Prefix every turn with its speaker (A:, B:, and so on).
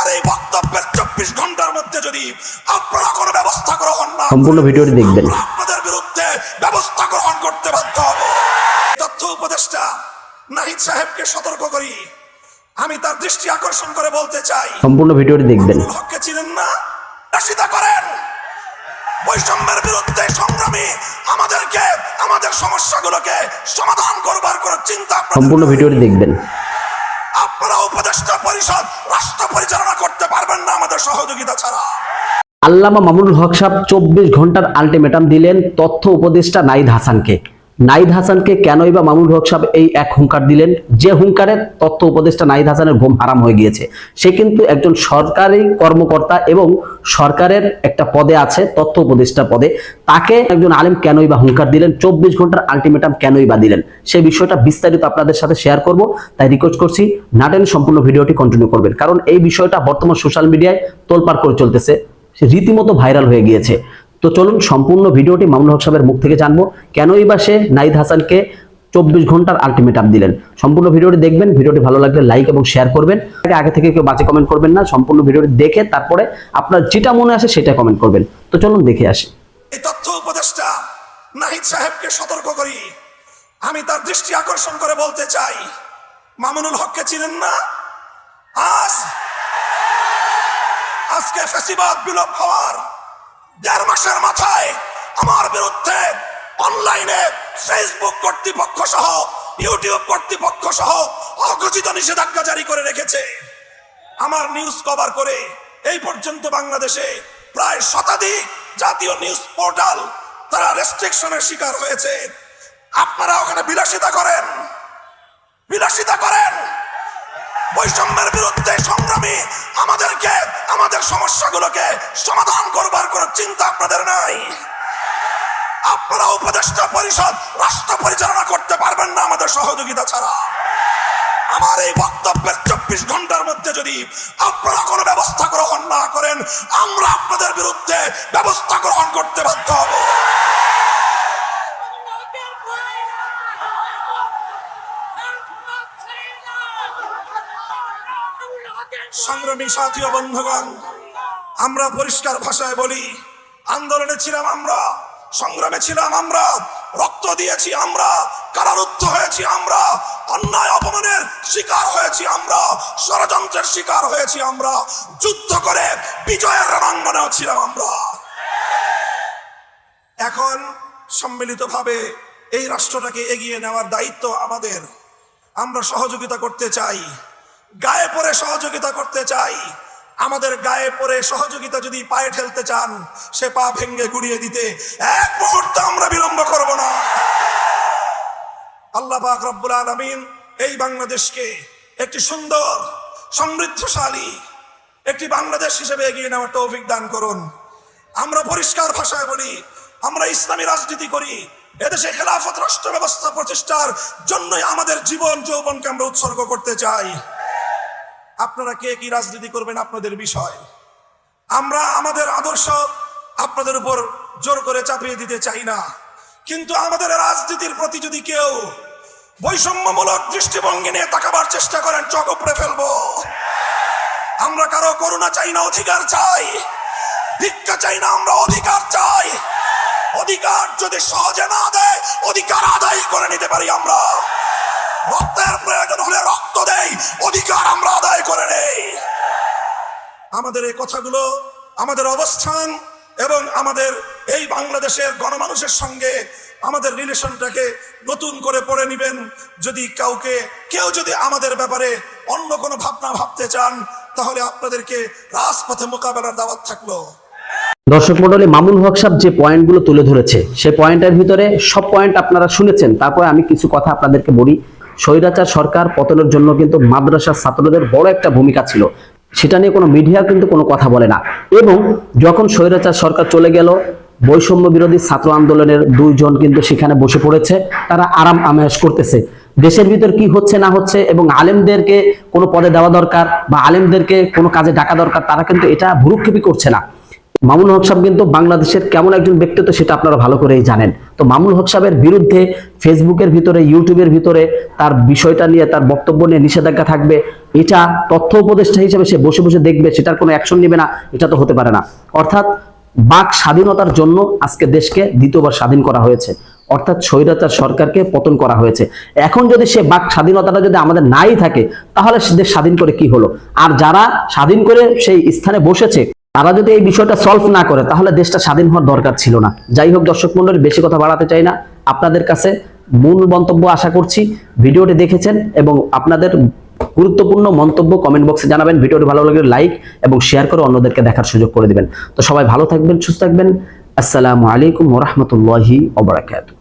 A: আমার এই বক্তব্যের চব্বিশ ঘণ্টার মধ্যে যদি আপনারা কোনো ব্যবস্থা গ্রহণ না
B: সম্পূর্ণ ভিডিওটি দেখবেন।
A: আপনাদের বিরুদ্ধে ব্যবস্থা গ্রহণ করতে বাধ্য হব। তথ্য উপদেষ্টা নাহিদ সাহেবকে সতর্ক করি। আমি তার দৃষ্টি আকর্ষণ করে বলতে চাই
B: সম্পূর্ণ ভিডিওটি দেখবেন।
A: হককে চিনেন না? রাশিদা করেন। বৈষম্যের বিরুদ্ধে সংগ্রামী আমাদেরকে আমাদের সমস্যাগুলোকে সমাধান করবার কোন চিন্তা
B: সম্পূর্ণ। ভিডিওটি দেখবেন।
A: উপদেষ্টা পরিষদ, রাষ্ট্র পরিচালনা করতে পারবেন না আমাদের সহযোগিতা ছাড়া।
B: আল্লামা মামুনুল হক সাহেব চব্বিশ ঘণ্টার আলটিমেটাম দিলেন, তথ্য উপদেষ্টা নাইদ হাসানকে। নাইদ হাসানকে কেনই বা মামুনুল হক সাহেব এই এক হুঙ্কার দিলেন? যে হুঙ্কারে তথ্য উপদেষ্টা নাইদ হাসানের ঘুম হারাম হয়ে গিয়েছে। সে কিন্তু একজন সরকারি কর্মকর্তা এবং সরকারের একটা পদে আছে তথ্য উপদেষ্টা পদে। তাকে একজন আলেম কেনই বা হুঙ্কার দিলেন? চব্বিশ ঘণ্টার আলটিমেটাম কেনই বা দিলেন? সেই বিষয়টা বিস্তারিত আপনাদের সাথে শেয়ার করব। তাই রিকোয়েস্ট করছি, নাটেন সম্পূর্ণ ভিডিওটি কন্টিনিউ করবেন। কারণ এই বিষয়টা বর্তমান সোশ্যাল মিডিয়ায় তোলপাড় করে চলতেছে। রীতিমতো ভাইরাল হয়ে গিয়েছে। তো চলুন সম্পূর্ণ ভিডিওটি মামুন হক সাহেবের মুখ থেকে জানব কেনই বা সে নাইদ হাসানকে চব্বিশ ঘণ্টার আলটিমেটাম দিলেন। সম্পূর্ণ ভিডিওটি দেখবেন, ভিডিওটি ভালো লাগলে লাইক এবং শেয়ার করবেন। আগে থেকে কেউ বাজে কমেন্ট করবেন না, সম্পূর্ণ ভিডিওটি দেখে তারপরে আপনার যেটা মনে আসে সেটা কমেন্ট করবেন। তো চলুন দেখে আসি।
A: তথ্য উপদেষ্টা নাহিদ সাহেবকে সতর্ক করি। আমি তার দৃষ্টি আকর্ষণ করে বলতে চাই, মামুনুল হককে চিনেন না? আজ আজকে ফেসিবাদ বিলোপ হওয়ার দেড় মাসের মাথায় আমার বিরুদ্ধে অনলাইনে ফেসবুক কর্তৃপক্ষ সহ ইউটিউব কর্তৃপক্ষ সহ অঘোষিত নিষেধাজ্ঞা জারি করে রেখেছে। আমার নিউজ কভার করে এই পর্যন্ত বাংলাদেশে প্রায় শতাধিক জাতীয় নিউজ পোর্টাল তারা রেস্ট্রিকশনের শিকার হয়েছে। আপনারা ওখানে বিলাসিতা করেন। বিলাসিতা করেন। বৈষম্যের বিরুদ্ধে সংগ্রামী আমাদেরকে, আমাদের সমস্যাগুলোকে সমাধান করবার কোন চিন্তা আপনাদের নাই। আপনারা উপদেষ্টা পরিষদ, রাষ্ট্র পরিচালনা করতে পারবেন না আমাদের সহযোগিতা ছাড়া। আমার এই বক্তব্যের চব্বিশ ঘণ্টার মধ্যে যদি আপনারা কোনো ব্যবস্থা গ্রহণ না করেন, আমরা আপনাদের বিরুদ্ধে ব্যবস্থা গ্রহণ করতে বাধ্য হব। সংগ্রামী সাথী বন্ধুগণ, আমরা পরিষ্কার ভাষায় বলি, আন্দোলনে ছিলাম আমরা, সংগ্রামে ছিলাম আমরা, রক্ত দিয়েছি আমরা, কারারুদ্ধ হয়েছি আমরা, অন্যায় অপমানের শিকার হয়েছি আমরা, ষড়যন্ত্রের শিকার হয়েছি আমরা, যুদ্ধ করে বিজয়ের রণাঙ্গনেও ছিলাম আমরা। এখন সম্মিলিতভাবে এই রাষ্ট্রটাকে এগিয়ে নেওয়ার দায়িত্ব আমাদের। আমরা সহযোগিতা করতে চাই। গায়ে পরে সহযোগিতা করতে চাই। আমাদের গায়ে পরে সহযোগিতা যদি পায়ে ঠেলতে চান, সে পা ভেঙ্গে গুড়িয়ে দিতে এক মুহূর্ত আমরা বিলম্ব করব না। আল্লাহ পাক রব্বুল আলামিন এই বাংলাদেশকে একটি সুন্দর, সমৃদ্ধশালী, একটি বাংলাদেশ হিসেবে এগিয়ে নেওয়ার তৌফিক দান করুন। আমরা পরিষ্কার ভাষায় বলি, আমরা ইসলামী রাজনীতি করি, এদেশে খেলাফত রাষ্ট্র ব্যবস্থা প্রতিষ্ঠার জন্যই আমাদের জীবন, যৌবনকে আমরা উৎসর্গ করতে চাই। আপনারা কে কি রাজনীতি করবেন আপনাদের বিষয়? আমরা আমাদের আদর্শ আপনাদের উপর জোর করে চাপিয়ে দিতে চাই না। কিন্তু আমাদের রাজনীতির প্রতি যদি কেউ বৈষম্যমূলক দৃষ্টিভঙ্গি নিয়ে তাকাবার চেষ্টা করেন, চোখ উপড়ে ফেলব। আমরা কারও করুণা চাই না, অধিকার চাই। ভিক্ষা চাই না, আমরা অধিকার চাই। অধিকার যদি সহজে না দেয়, অধিকার আদায় করে নিতে পারি আমরা। রক্তের প্রয়োজন হলে রক্ত দেই, অধিকার আমরা আদায় করে নেই। আমাদের এই কথাগুলো, আমাদের অবস্থান এবং আমাদের এই বাংলাদেশের গণমানুষের সঙ্গে আমাদের রিলেশনটাকে নতুন করে পড়ে নেবেন। যদি কাউকে, কেউ যদি আমাদের ব্যাপারে অন্য কোনো ভাবনা ভাবতে চান, তাহলে আপনাদেরকে রাজপথে মোকাবেলার দাওয়াত থাকল।
B: দর্শক মন্ডলী মামুন হক সাহেব যে পয়েন্টগুলো তুলে ধরেছে সেই পয়েন্টের ভিতরে সব পয়েন্ট আপনারা শুনেছেন। তারপরে আমি কিছু কথা আপনাদেরকে বলি। স্বৈরাচার সরকার পতনের জন্য কিন্তু মাদ্রাসার ছাত্রদের বড় একটা ভূমিকা ছিল। সেটা নিয়ে কোনো মিডিয়া কিন্তু কোনো কথা বলে না। এবং যখন স্বৈরাচার সরকার চলে গেল, বৈষম্য বিরোধী ছাত্র আন্দোলনের দুইজন কিন্তু সেখানে বসে পড়েছে। তারা আরাম আমেশ করতেছে। দেশের ভিতর কি হচ্ছে না হচ্ছে এবং আলেমদেরকে কোনো পদে দেওয়া দরকার বা আলেমদেরকে কোনো কাজে ডাকা দরকার, তারা কিন্তু এটা ভুরুক্ষেপই করছে না। মামুন হক সাহেব কিন্তু বাংলাদেশের কেমন একজন ব্যক্তিত্ব সেটা আপনারা ভালো করেই জানেন। তো মামুন হক সাহেবের বিরুদ্ধে ফেসবুকের ভিতরে, ইউটিউবের ভিতরে তার বিষয়টা নিয়ে, তার বক্তব্য নিয়ে নিষেধাজ্ঞা থাকবে। এটা তথ্য উপদেষ্টা হিসেবে সে বসে বসে দেখবে, সেটার কোনো অ্যাকশন নেবে না, এটা তো হতে পারে না। অর্থাৎ বাক স্বাধীনতার জন্য আজকে দেশকে দ্বিতীয়বার স্বাধীন করা হয়েছে। অর্থাৎ স্বৈরাচার সরকারকে পতন করা হয়েছে। এখন যদি সে বাক স্বাধীনতাটা যদি আমাদের নাই থাকে, তাহলে সে দেশ স্বাধীন করে কি হলো? আর যারা স্বাধীন করে সেই স্থানে বসেছে তারা যদি এই বিষয়টা সলভ না করে, তাহলে দেশটা স্বাধীন হওয়ার দরকার ছিল না। যাই হোক দর্শক মন্ডলী বেশি কথা বাড়াতে চাই না। আপনাদের কাছে মূল মন্তব্য আশা করছি, ভিডিওটি দেখেছেন এবং আপনাদের গুরুত্বপূর্ণ মন্তব্য কমেন্ট বক্সে জানাবেন। ভিডিওটি ভালো লাগলে লাইক এবং শেয়ার করে অন্যদেরকে দেখার সুযোগ করে দিবেন। তো সবাই ভালো থাকবেন, সুস্থ থাকবেন। আসসালামু আলাইকুম ওরহমতুল্লাহি ওবরাকাতুহ